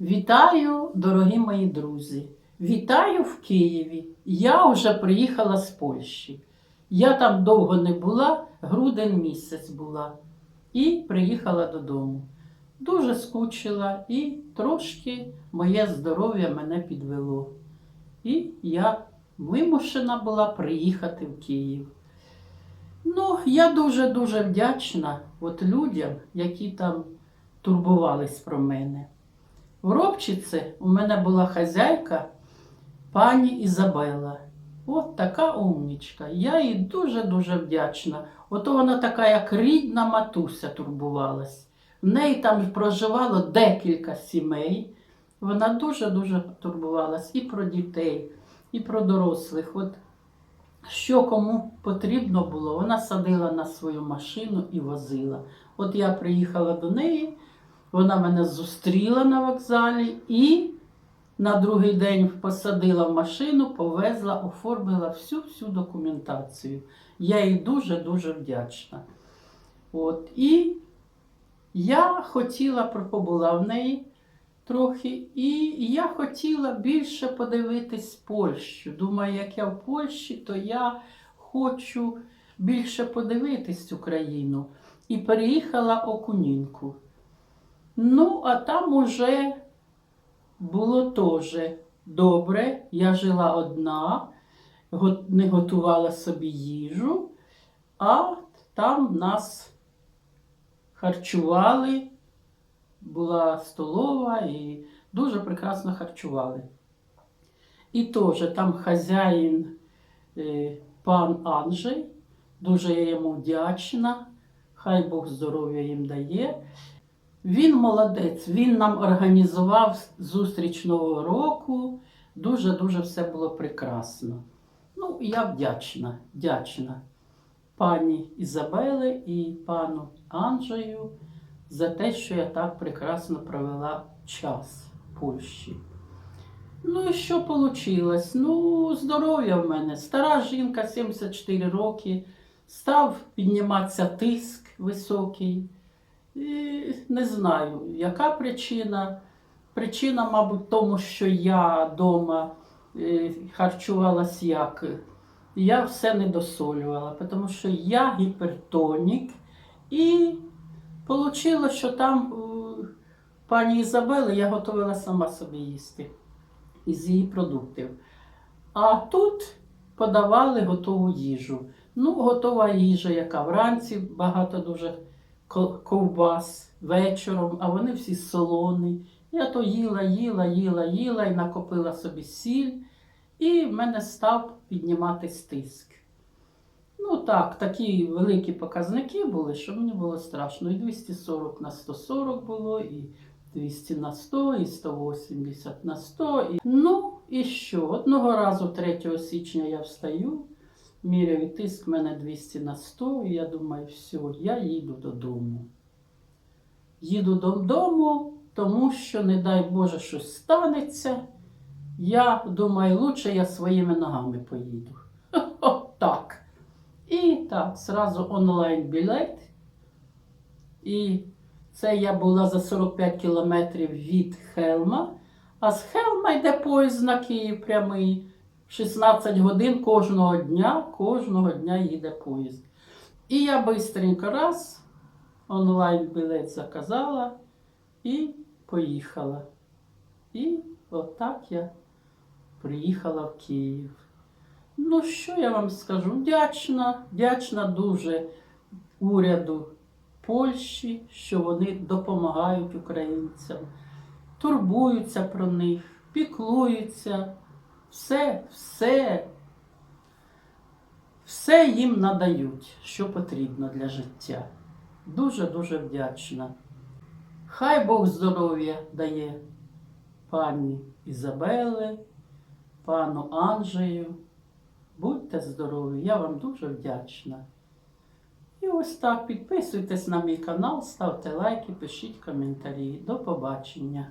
Вітаю, дорогі мої друзі! Вітаю в Києві. Я вже приїхала з Польщі. Я там довго не була, грудень місяць була. І приїхала додому. Дуже скучила і трошки моє здоров'я мене підвело. І я вимушена була приїхати в Київ. Ну, я дуже-дуже вдячна от людям, які там турбувались про мене. В Робчиці у мене була хазяйка пані Ізабела. От така умнічка. Я їй дуже-дуже вдячна. Ото вона така, як рідна матуся, турбувалась. В неї там проживало декілька сімей. Вона дуже-дуже турбувалась і про дітей, і про дорослих. От що кому потрібно було, вона садила на свою машину і возила. От я приїхала до неї, вона мене зустріла на вокзалі і на другий день посадила в машину, повезла, оформила всю-всю документацію. Я їй дуже-дуже вдячна. От. І я хотіла, побула в неї трохи, і я хотіла більше подивитись Польщу. Думаю, як я в Польщі, то я хочу більше подивитись цю країну. І переїхала Окунінку. Ну, а там уже було теж добре. Я жила одна, не готувала собі їжу, а там нас харчували, була столова і дуже прекрасно харчували. І теж там хазяїн е, пан Анджей, дуже я йому вдячна, хай Бог здоров'я їм дає. Він молодець, він нам організував зустріч Нового року. Дуже-дуже все було прекрасно. Ну, я вдячна, вдячна пані Ізабелі і пану Анджею за те, що я так прекрасно провела час в Польщі. Ну і що вийшло? Ну, здоров'я в мене. Стара жінка, 74 роки, став підніматися тиск високий. І не знаю, яка причина. Причина, мабуть, тому, що я вдома харчувалась як. Я все не досолювала, тому що я гіпертонік. І вийшло, що там у пані Ізабели я готувала сама собі їсти із її продуктів. А тут подавали готову їжу. Ну, готова їжа, яка вранці багато дуже ковбас вечором, а вони всі солоні. Я то їла, їла, їла, їла і накопила собі сіль, і в мене став підніматись тиск. Ну так, такі великі показники були, що мені було страшно. І 240 на 140 було, і 200 на 100, і 180 на 100. І... Ну і що? Одного разу 3 січня я встаю, міряю тиск в мене 200 на 100, і я думаю, все, я їду додому. Їду додому, тому що, не дай Боже, щось станеться. Я думаю, лучше я своїми ногами поїду. Так. І так, зразу онлайн білет. І це я була за 45 кілометрів від Хелма. А з Хелма йде поїзд на Київ прямий. 16 годин кожного дня, кожного дня їде поїзд. І я бистренько раз онлайн білет заказала і поїхала. І отак я приїхала в Київ. Ну, що я вам скажу? Вдячна, вдячна дуже уряду Польщі, що вони допомагають українцям, турбуються про них, піклуються, все, все, все їм надають, що потрібно для життя. Дуже-дуже вдячна. Хай Бог здоров'я дає пані Ізабеле, пану Анджею. Будьте здорові, я вам дуже вдячна. І ось так підписуйтесь на мій канал, ставте лайки, пишіть коментарі. До побачення.